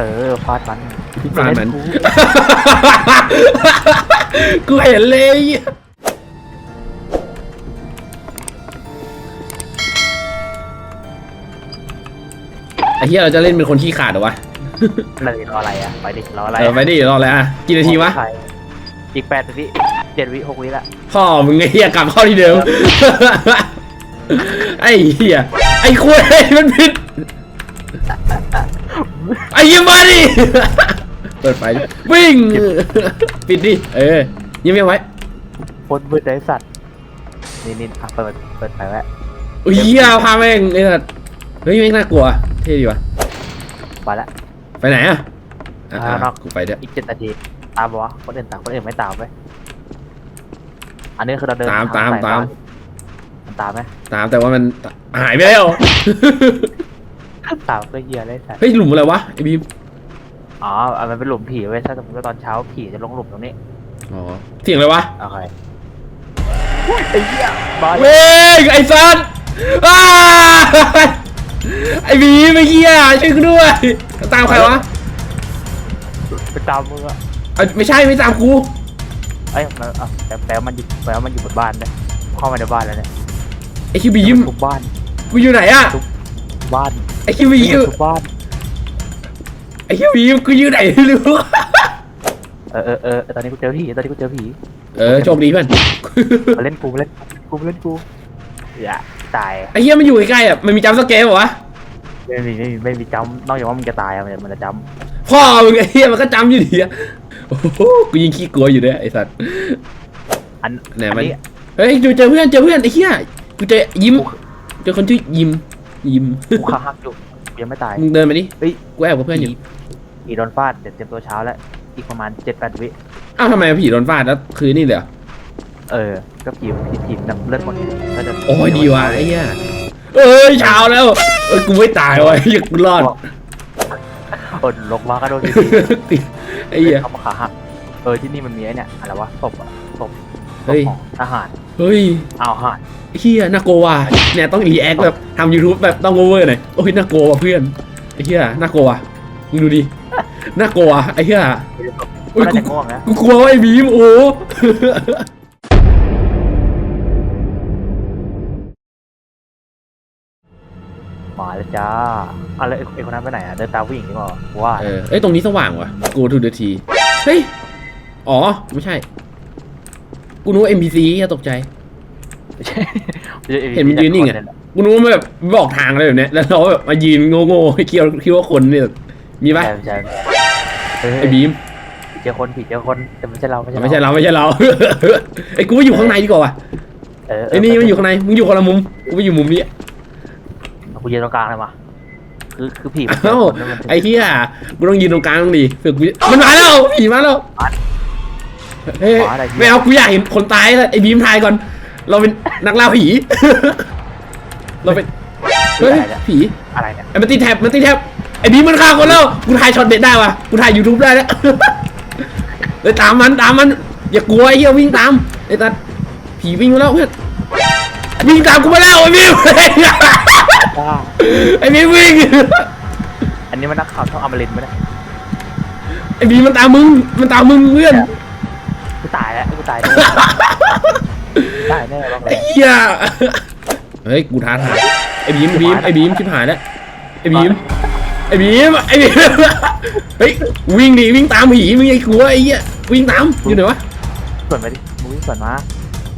เออฟาดมันฟาดมันกูกูเห็นเลยไอ้เหี้ยเราจะเล่นเป็นคนขี้ขาดเหรอวะเลยรออะไรอะ ไปดิรออะไรเออไปดิรอเลยอะกี่นาทีวะใช่อีกแปดวิเจ็ดวิหกวิละพ่อมึงไอ้เหี้ยกลับเข้าที่เดิม ไอ้เหี้ยไอ้คุยมันผิด ไอ้เหี้ยมาดิ เปิดไฟดิวิ่ง ปิดดิ เออยิ้มยังไว้พ้นมืดไอ้สัตว์นี่นี่อะเปิดเปิดไปแล้วอุ้ยเหี้ยพาแม่งไอ้สัสเฮ้ยแม่งน่ากลัว เท่ดีวะไปละไปไหนอะอะอ่าอะนอกกูไปเด้ออีกเจ็ดนาทีตามปะวะคนอื่นตามคนอื่นไม่ตามไปอันนี้คือเราเดินตามทตางมสยตามมันตามไหมตามแต่ว่ามันหายไปแล้ว ตามก็เหี้ยเลยสัตว์เฮ้ยหลุมอะไรวะไอ้บีมอ๋ออะมันเป็นหลุมผีเว้ยถ้าสมมติว่าตอนเช้าผีจะลงหลุมตรงนี้อ๋อเสียงอะไรวะโอเคไอ้เหี้ยบายเว้ยไอ้สัสอ้าไอ้บีมไอ้เหี้ยช่วยกูด้วยตามใครวะไปตามมืออะเอ้ยไม่ใช่ไม่ตามกูเอ้ยมันอะแต่แต่ว่ามันอยู่แต่ว่ามันอยู่บนบ้านเลยเข้ามาในบ้านแล้วเนี่ยไอ้คิวบีมทุกบ้านกูอยู่ไหนอะ บ้านไอ้คิวบีมทุกบ้านไอ้คิวบีมกูอยู่ไหนไม่รู้เออเออเออตอนนี้กูเจอผีตอนนี้กูเจอผีเออโชคดีเพื่อนมาเล่นกูมาเล่นกูมาเล่นกูอย่าตายไอ้เหี้ยมันอยู่ใกล้ๆอะมันมีจัมป์สเกลเหรอวะไม่มีไม่มีไม่มีจำนอกจากว่ามึงจะตายอะมันจะมันจะจพ่อมึงไอ้เหี้ยมันก็จำอยู่ดีอะโอ้โหกูยิงขี้กลัวอยู่ด้วยไอ้สัสำอันไหนอัมันนี้เฮ้ยกูเจอเพื่อนเจอเพื่อนไอ้เหี้ยกูเจอยิ้มเจอคนชื่อยิ้ม ยิ้มกูขาหักอยู่กูยังไม่ตาย มึงเดินมาดิเฮ้ย กูแอบกับเพื่อนอยู่ผีโดนฟาดเดี๋ยวเตรียมตัวเช้าแล้ว อีกประมาณเจ็ดแปดวิ อ้าวทำไมผีโดนฟาดแล้วคือนี่เลยเหรอเออ ก็ผีผีผีแบบเลือดหมดก็จะโอ้ยดีว่ะไอ้เหี้ยเอ้ยเช้าแล้วเอ้ยกูไม่ตายว่ะไอ้เหี้ยกูรอดอดลงมาก็โดนอยู่ดีไอ้เหี้ยเขามาขาหักเออที่นี่มันมีไอ้เนี่ยอะไรวะศพอะศพศเฮ้พยของทหาร เฮ้ยอ้าวหารเฮียน่ากลัวว่ะเนี่ยต้องรีแอคแบบทำยูทูบแบบต้องโอเวอร์หน่อยโอ้ยน่ากลัวว่ะเพื่อนไอ้เฮียน่ากลัวว่ะมึงดูดิน่ากลัวว่ะไอ้เฮียอุ๊ก็ยน่ากูจะง่วงนะกูกลัวว่าไอ้บีมโอ้มาแล้วจ้าอะไรไอ้คนนั้นไปไหนอะเดินตามผู้หญิงดีกว่ากูว่าเออเอ้ยตรงนี้สว่างว่ะ go to the T เฮ้ยอ๋อไม่ใช่ กูนึกว่า NPC อย่าตกใจ ไม่ใช่เห็นมันยืนนิ่งอะกูนึกว่ามันแบบบอกทางอะไรแบบเนี้ยแล้วเราแบบมายืนโง่ๆให้คิดว่าคิดว่าคนเนี่ยมีปะใช่ใช่เฮ้ยไอ้บีมเจอคนผิดเจอคนแต่ไม่ใช่เราไม่ใช่ไม่ใช่เราไม่ใช่เรา ไอ้กูว่าอยู่ข้างในดีกว่าว่ะเออไอ้นี่มันอยู่ข้างในมึงอยู่คนละมุมกูไปอยู่มุมนี้กูยืนตรงกลางเลยมาคือคือผีมันเจอเอ้าคนแล้วมันไอ้เหี้ยกูต้องยืนตรงกลางดิเผื่อกูมันมาแล้วผีมาแล้ว เฮ้ย ไม่เอากูอยากเห็นคนตายแล้วไอ้บีมทายก่อน เราเป็นนักล่าผี เราเป็นเฮ้ยผีอะไรเนี่ยไอ้มันตีแท็บมันตีแท็บไอ้บีมมันฆ่าคนแล้วกูถ่ายช็อตเด็ดได้ว่ะกูถ่ายยูทูบได้แล้ว เลยตามมันตามมัน อย่ากลัวไอ้เหี้ยวิ่งตามไอ้ตัดผีวิ่งมาแล้วเพื่อนวิ่งตามกูมาแล้วไอ้บีม ว้าไอ้บีมวิ่ง อันนี้มันนักข่าวช่องอมรินทร์ไหมเนี่ยไอ้บีมมันตามมึงมันตามมึงเพื่อนกู ตายแล้วกูตายแน่ตายแน่บ้างเลไอ้ยเหี้ยเฮ้ย กูท้าทายไอ้บีมไอ้บีมไอ้บีมชิบหายแล้ว ไอ้บีม ไอ้บีม ไอ้บีม เฮ้ย วิ่งดิวิ่งตามผีมึงไอ้กลัวไอ้เหี้ย วิ่งตาม อยู่ไหนวะ ส่วนมาดิมึงวิ่งส่วนมา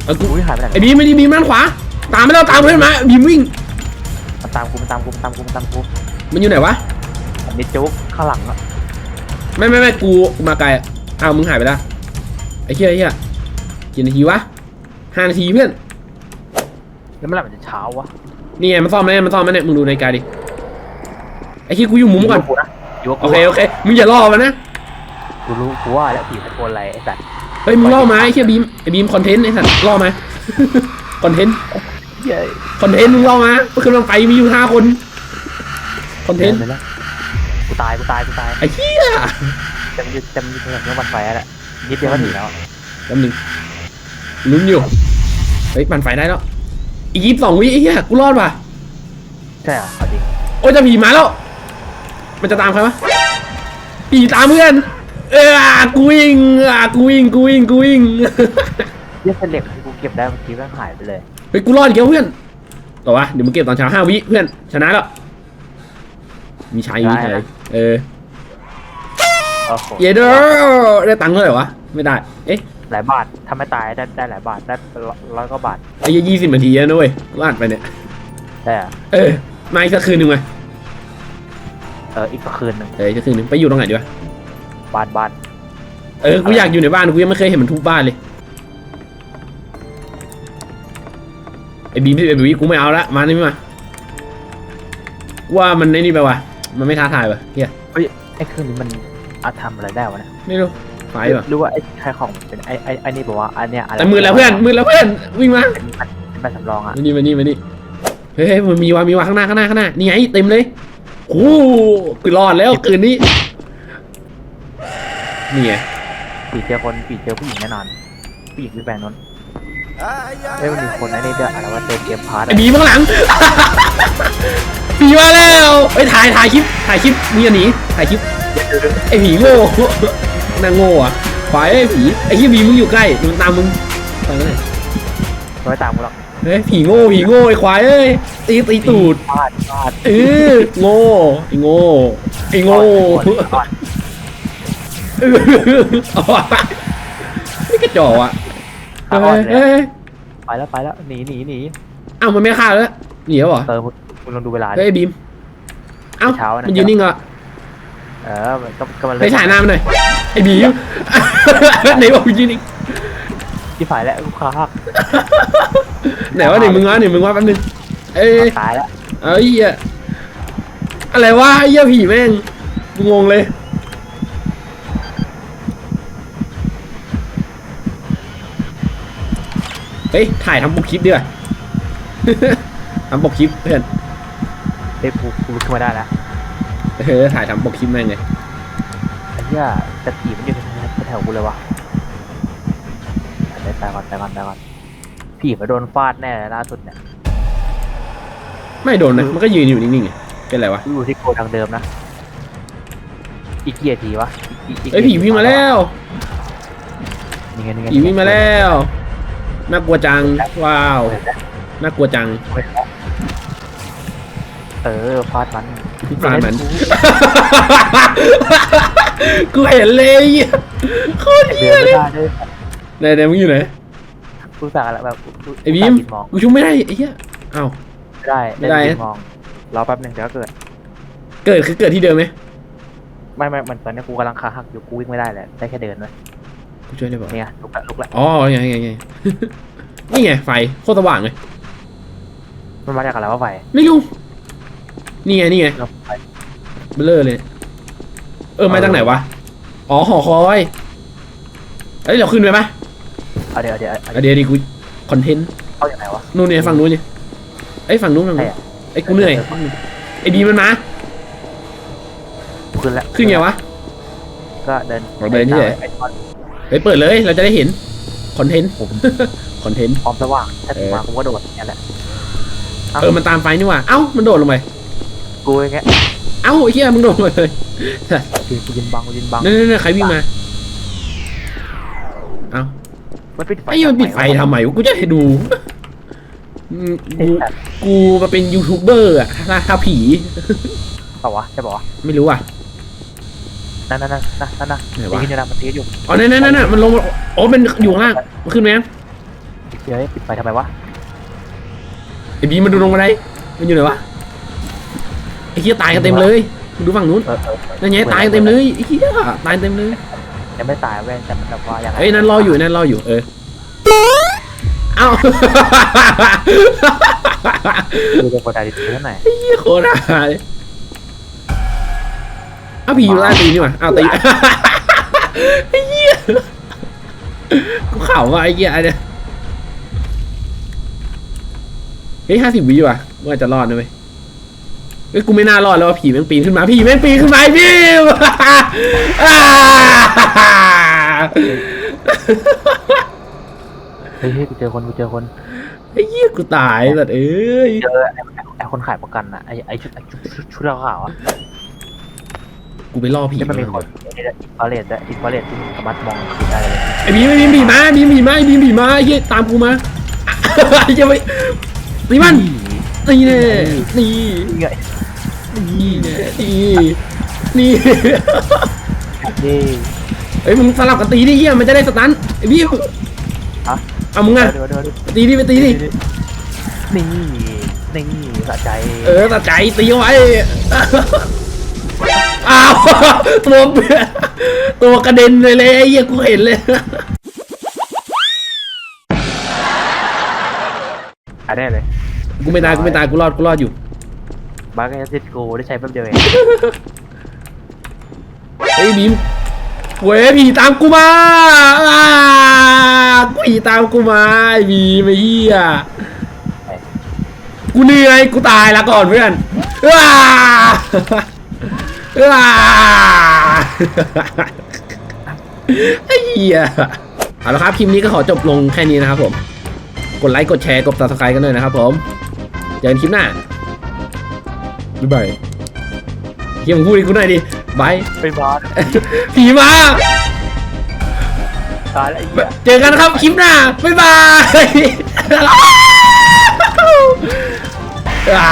เอากู มึงวิ่งหายไปไหนไอ้บีมไม่ดีบีมด้านขวา ตามไม่แล้วตามเพื่อนมา บีมวิ่ง มันตามกูมันตามกูมันตามกูมันตามกูมันอยู่ไหนวะอันนี้จุ๊กข้างหลังอะไม่ไม่ไม่กูมาไกลอะอ้าวมึงหายไปแล้ว ไอ้เหี้ยไอ้เหี้ยกี่นาทีวะห้านาทีเพื่อน แล้วเมื่อไหร่มันจะเช้าวะนี่ไงมันซ่อมไหมมันซ่อมไหมเนี่ยมึงดูในาฬิกาดิ ไอ้ที่กูอยู่มุมก่อนยู่กับนะอยู่กับโอกูเคโอเคมึงอย่าล่อมันนะ กูรู้กูว่าแล้วผีตะโกนอะไรไอ้สัตว์เฮ้ยมึงล่อมาไอ้เชี่ยบีมไอ้บีมคอนเทนต์ไอ้สัตว์ล่อมา คอนเทนต์เย้ยคอนเทนต์มึงล่อมาเมื่อคืนมันไปมีอยู่ห้าคนคอนเทนต์ไปแล้วกูตายกูตายกูตายไอ้เหี้ยจำยึดจำยึดเรื่องวันไฟแล้วแหละ ยึดเดียวก็ถึงแล้วแป๊บนึงลุ้นอยู่ เฮ้ยปั่นไฟได้แล้ว อีกยี่สิบสองวิไอ้เหี้ยกูรอดว่ะ ใช่เหรอเอาจริงโอ้ยจะผีมาแล้ว มันจะตามใครวะผีตามเพื่อน เออกูวิ่งอะกูวิ่งกูวิ่งกูวิ่งเรื่องเหล็กที่กูเก็บได้เมื่อกี้แม่งหายไปเลยเฮ้ยกูรอดอีกแล้วเพื่อนต่อวะเดี๋ยวมึงเก็บตอนเช้าห้าวิเพื่อนชนะแล้ว มีชัยมีชัยเออโอ้โหเยเดอได้ตังค์เท่าไหร่วะ ไม่ได้ เอ๊ะหลายบาทถ้าไม่ตายได้ได้หลายบาทได้ร้อยกว่าบาทไอ้ยี่สิบนาทีแล้วนะเว้ยลาดไปเนี่ยได้อะเออ มาอีกสักคืนหนึ่งไหมเอออีกสักคืนหนึ่งเอออีกสักคืนหนึ่งไปอยู่ตรงไหนดีวะ บ้านบ้านเออ กูอยากอยู่ในบ้าน กูยังไม่เคยเห็นมันทุบบ้านเลย ไอ้บีมที่ไอ้บีกูไม่เอาละมานี่ไม่มากูว่ามันไอ้นี่ไปว่ะ มันไม่ท้าทายว่ะเฮียเฮ้ยไอ้คืนนี้มัน อาจทำอะไรได้วะเนี่ยไม่รู้ไฟว่ะหรือว่าไอ้ใครของเป็นไอ้ไอ้ไอ้นี่บอกว่าอันเนี้ยอะไรแต่มือแล้วเพื่อนมือแล้วเพื่อนวิ่งมาเป็นมันเป็นแบบสำรองอะมานี่มานี่มานี่เฮ้ยเฮ้ยมันมีว่ะมีว่ะข้างหน้าข้างหน้าข้างหน้านี่ไงเต็มเลยโอ้กูรอดแล้วคืนนี้นี่ไงผีเจอคนผีเจอผู้หญิงแน่นอนผู้หญิงคือแฟนนนท์เฮ้ยมันมีคนไอ้นี่ด้วยอะไรว่าเติมเกมพาร์ทไอ้บีข้างหลังผีมาแล้วเอ้ยถ่ายถ่ายคลิปถ่ายคลิปมึงอย่าหนีถ่ายคลิป ไอ้ผีโง่นางโง่อะควายไอ้ผีไอ้ที่บีมึงอยู่ใกล้มันตามมึงตามเลยไม่ตามกูหรอกเฮ้ยผีโง่ผีโง่ไอ้ควายเอ้ยตีตีตูดพลาดพลาดเออโง่ไอ้โง่ไอ้โง่พลาดเออเอาวะนี่กระจอกอะพลาดเฮ้ยเลยเฮ้ยไปแล้วไปแล้วหนีหนีหนีเอ้ามันไม่ฆ่าแล้วหนีแล้วเหรอเออมึงมึงลองดูเวลาดิเฮ้ยไอ้บีมเอ้าเช้านะมันยืนนิ่งอะ เออมันก็ก็มันไปฉายหน้ามันหน่อยไอ้บีมไหนบอกยืนนิ่งที่ฝ่ายแล้วลูกค้าหักไหนวะไหนมึงวะไหนมึงวะแป๊บนึงเอ้ยตายแล้วเอ้ยเหี้ยอะไรวะไอ้เหี้ยผีแม่งกูงงเลยเฮ้ยถ่ายทำปกคลิปดีกว่า ทำปกคลิปเพื่อนเฮ้ยกูกูลุกขึ้นมาได้แล้ว เออถ่ายทำปกคลิปแม่งเลยไอ้เหี้ยจะผีมันอยู่แถวๆกูเลยวะไปตายก่อนตายก่อนตายก่อนผีมาโดนฟาดแน่เลยล่าสุดเนี่ยไม่โดนนะมันก็ยืนอยู่นิ่งๆไงเป็นไรวะกูอยู่ที่โกดังเดิมนะอีกกี่นาทีวะอีกอีกเฮ้ยผีวิ่งมาแล้วนี่ไงนี่ไงผีวิ่งมาแล้วน่ากลัวจังว้าวน่ากลัวจัง เออฟาดมันฟาดมันกูเห็นเลยไอ้เหี้ยโคตรเดิเหี้ยนเลไม่ยได้ด้วยไหนไหนมึงอยู่ไหนกูสั่งอะไรแบบไอ้บีมมองกูชุบไม่ได้ไอ้เหี้ยอ้าว ไม่ได้ไม่ได้เล่นยืนมองรอแป๊บหนึ่งเดี๋ยวก็เกิดเกิดคือเกิดที่เดิมไหมไม่ไม่มันตอนนี้กูกำลังขาหักอยู่กูวิ่งไม่ได้เลยได้แค่เดินเลยกูช่วยได้ป่ะเนี่ยลุกละลุกละอ๋อไงไงไง นี่ไงไฟโคตรสว่างเลยมันมาจากอะไรวะไฟไม่รู้ นี่ไงนี่ไงเราไฟเบลอเลย เออมาจากไหนวะ อ๋อหอคอยเอ้ยเราขึ้นไปปะเอาเดี๋ยวเดี๋ยวเอาอะเดี๋ยวดิกูคอนเทนต์เอาอย่างไรวะ นู่นเนี่ยฝั่งนู้นเนี่ยไอ้ยฝั่งนู้นฝั่งใครนู้นอะ ไอ้ยกูเหนื่อยไอ้บีมันมาขึ้นแล้วขึ้นไงวะ ก็เดินเราเดินที่ไหน ไอ้ตอนเฮ้ยเปิดเลยเราจะได้เห็นคอนเทนต์ผมคอนเทนต์ พร้อมสว่างถ้าถึงเออ มากูก็โดดอย่างนี้ยแหละเอ้าเออมันตามไฟนี่หว่าเอ้ามันโดดลงไป กูอย่างเงี้ยเอ้าไอ้เหี้ยมึงโดดลงไปเลยคือกูยืนบังกูยืนบังนั่นนั่นใครวิ่งมา เอ้ามันปิดไฟไอ้มันปิดไฟทำไมวะกูจะให้ดูอืมไอ้กูสัตว์กูมาเป็นยูทูบเบอร์อะถ้าถ้าผีเปล่าวะใช่เปล่าวะไม่รู้อะนั่นนั่นนั่นนั่นนั่นนั่นไหนตีวะกันอยู่นะมันตีกันอยู่อ๋อนั่นนั่นนั่นน่ะมันลงมาอ๋อมันอยู่ข้างล่างมันขึ้นไหมเฮ้ยปิดไฟทำไมวะไอ้บีมันดูลงมาได้มันอยู่ไหนวะ ไอ้เหี้ยตายกันเต็มเลยมึงดูฝั่งนู้นเออเออเออนั่นไงตายกันเต็มเลยไอ้เหี้ยตายเต็มเลยยังไม่ตายเว้ยแต่มันแบบว่ายังไงเอ้ยนั่นรออยู่นั่นรออยู่เออเอ้าดูเป็นคนตายดีๆเท่าไหร่ไอ้เหี้ยโคตรหายอ้าวผีอยู่ใต้ตีนนี่หว่าอ้าวตีไอ้เหี้ยกูเข่าว่ะไอ้เหี้ยอันเนี้ยเฮ้ยห้าสิบวิว่ะว่าจะรอดนะเว้ย เฮ้ยกูไม่น่ารอดแล้วว่าผีแม่งปีนขึ้นมาผีแม่งปีนขึ้นมาไอ้พี่ อ่าเฮ้ยเฮ้ยกูเจอคนกูเจอคนไอ้เหี้ยกูตายสัตว์เอ้ยเจอไอ้ไอ้คนขายประกันอะไอ้ไอ้ชุดไอ้ชุดชุดชุดขาวๆอะกูไปล่อผีที่มันมีคนอินฟราเรดและอินฟราเรดที่มันสามารถมองผีได้เลยไอ้บีมไอ้บีมผีมาไอ้บีมผีมาไอ้บีมผีมาไอ้เหี้ยตามกูมาไอ้เหี้ยไปตีมันนี่แน่นี่ นี่ไง นี่แน่นี่นี่นี่เฮ้ยมึงสลับกันตีดิเหี้ยมันจะได้สตันไอ้บีมฮะเอามึงอะเดี๋ยวเดี๋ยวเดี๋ยวตีดิไปตีดินี่นี่สะใจเออตัดใจตีเอาไว้อ้าวตัวเบื่อตัวกระเด็นเลยเลยไอ้เหี้ยกูเห็นเลยอะได้เลยกูไม่ตายกูไม่ตายกูรอดกูรอดอยู่ บาร์กแอซิดกูได้ใช้แป๊บเดียวเองเฮ้ยบีมเว้ยผีตามกูมาอ่าผีตามกูมาไอ้บีมไอ้เหี้ยกูเหนื่อยกูตายละก่อนเพื่อนว้าว้าไอ้เหี้ยเอาละครับคลิปนี้ก็ขอจบลงแค่นี้นะครับผม กดไลค์กดแชร์กด subscribe กันด้วยนะครับผมเจอกันคลิปหน้า บ๊ายบายเฮียมึงพูดให้กูหน่อยดิบายไปบาร์ผีมา ตายแล้วไอ้เหี้ยเจอกันครับคลิปหน้า บ๊ายบายอ่า